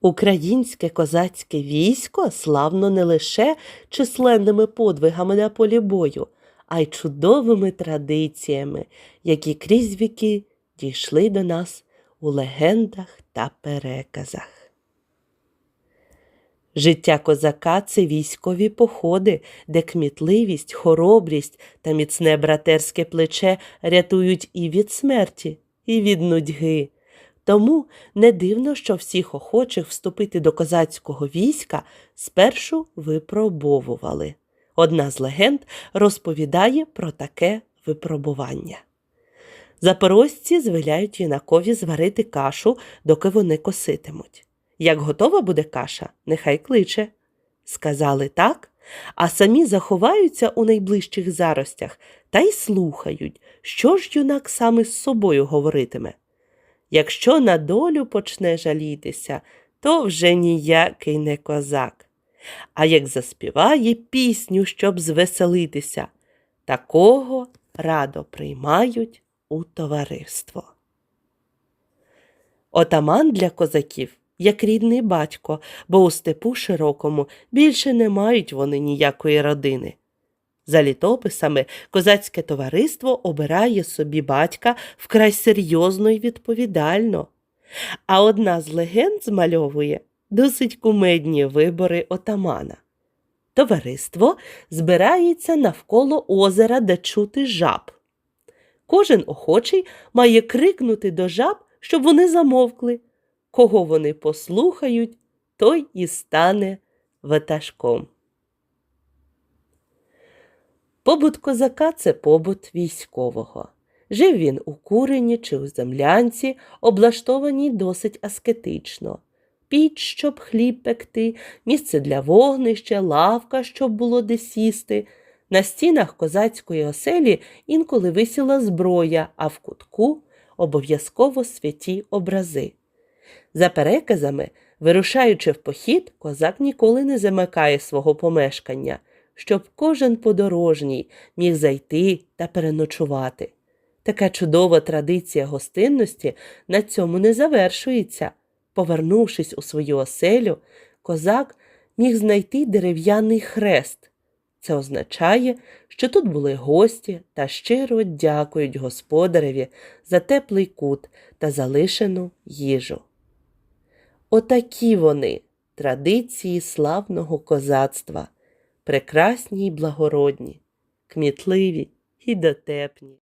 Українське козацьке військо славно не лише численними подвигами на полі бою, а й чудовими традиціями, які крізь віки дійшли до нас у легендах та переказах. Життя козака це військові походи, де кмітливість, хоробрість та міцне братерське плече рятують і від смерті, і від нудьги. Тому не дивно, що всіх охочих вступити до козацького війська спершу випробовували. Одна з легенд розповідає про таке випробування. Запорожці звеляють юнакові зварити кашу, доки вони коситимуть. Як готова буде каша, нехай кличе. Сказали так, а самі заховаються у найближчих заростях та й слухають, що ж юнак саме з собою говоритиме. Якщо на долю почне жалітися, то вже ніякий не козак. А як заспіває пісню, щоб звеселитися, такого радо приймають у товариство. Отаман для козаків як рідний батько, бо у степу широкому більше не мають вони ніякої родини. За літописами козацьке товариство обирає собі батька вкрай серйозно і відповідально. А одна з легенд змальовує досить кумедні вибори отамана. Товариство збирається навколо озера, де чути жаб. Кожен охочий має крикнути до жаб, щоб вони замовкли. Кого вони послухають, той і стане ватажком. Побут козака це побут військового. Жив він у курені чи у землянці, облаштованій досить аскетично. Піч, щоб хліб пекти, місце для вогнища, лавка, щоб було де сісти. На стінах козацької оселі інколи висіла зброя, а в кутку обов'язково святі образи. За переказами, вирушаючи в похід, козак ніколи не замикає свого помешкання, щоб кожен подорожній міг зайти та переночувати. Така чудова традиція гостинності на цьому не завершується. Повернувшись у свою оселю, козак міг знайти дерев'яний хрест. Це означає, що тут були гості та щиро дякують господареві за теплий кут та залишену їжу. Отакі вони традиції славного козацтва, прекрасні й благородні, кмітливі і дотепні.